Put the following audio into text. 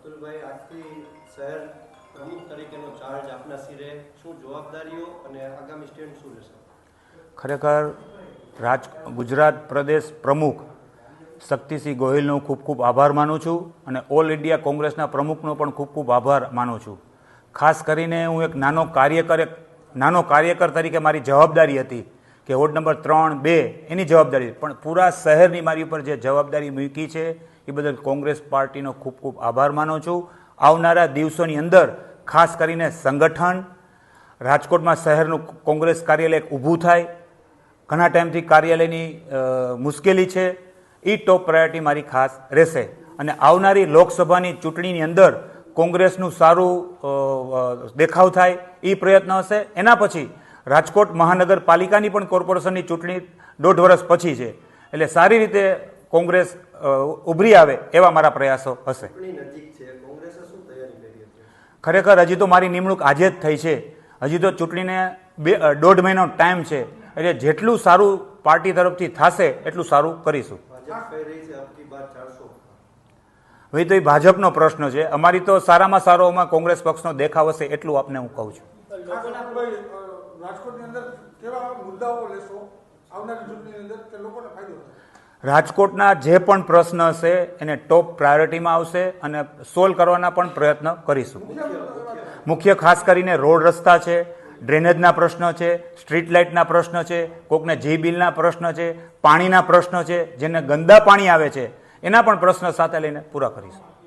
અતુલભાઈ, આજથી શહેર પ્રમુખ તરીકેનો ચાર્જ આપના શિરે શું જવાબદારીઓ અને આગામી સ્ટેન્ડ શું રહેશે? ખરેખર રાજ, ગુજરાત પ્રદેશ પ્રમુખ શક્તિસિંહ ગોહિલનો ખૂબ ખૂબ આભાર માનું છું અને ઓલ ઇન્ડિયા કોંગ્રેસના પ્રમુખનો પણ ખૂબ ખૂબ આભાર માનું છું. ખાસ કરીને હું એક નાનો કાર્યકર નાનો કાર્યકર તરીકે મારી જવાબદારી હતી કે વોર્ડ નંબર ત્રણ બે એની જવાબદારી. પણ પૂરા શહેરની મારી ઉપર જે જવાબદારી મૂકી છે એ બદલ કોંગ્રેસ પાર્ટીનો ખૂબ ખૂબ આભાર માનું છું. આવનારા દિવસોની અંદર ખાસ કરીને સંગઠન, રાજકોટમાં શહેરનું કોંગ્રેસ કાર્યાલય ઊભું થાય. ઘણા ટાઈમથી કાર્યાલયની મુશ્કેલી છે. એ ટોપ પ્રાયોરિટી મારી ખાસ રહેશે. અને આવનારી લોકસભાની ચૂંટણીની અંદર કોંગ્રેસનું સારું દેખાવ થાય એ પ્રયત્ન હશે. એના પછી રાજકોટ મહાનગરપાલિકાની પણ કોર્પોરેશનની ચૂંટણી દોઢ વર્ષ પછી છે. એટલે સારી રીતે કોંગ્રેસ ઉભરી આવે એવા મારા પ્રયાસો હશે. ચૂંટણી નજીક છે કોંગ્રેસે શું તૈયારી કરી હતી? ખરેખર હજી તો મારી નિમણૂક આજે જ થઈ છે. હજી તો ચૂંટણીને બે દોઢ મહિનો ટાઈમ છે. એટલે જેટલું સારું પાર્ટી તરફથી થશે એટલું સારું કરીશું. હવે તો એ ભાજપનો પ્રશ્ન છે. અમારી તો સારામાં સારો અમારા કોંગ્રેસ પક્ષનો દેખાવ હશે એટલું આપને હું કહું છું. રાજકોટની અંદર કેવા મુદ્દાઓ લેશો? આવનારી ચૂંટણીની અંદર કે લોકોને ફાયદો થાય રાજકોટના જે પણ પ્રશ્ન હશે એને ટોપ પ્રાયોરિટીમાં આવશે અને સોલ્વ કરવાના પણ પ્રયત્ન કરીશું. મુખ્ય ખાસ કરીને રોડ રસ્તા છે ડ્રેનેજના પ્રશ્ન છે સ્ટ્રીટ લાઇટના પ્રશ્ન છે, કોકને જી બિલના પ્રશ્ન છે, પાણીના પ્રશ્ન છે, જેને ગંદા પાણી આવે છે, એના પણ પ્રશ્ન સાથે લઈને પૂરા કરીશું.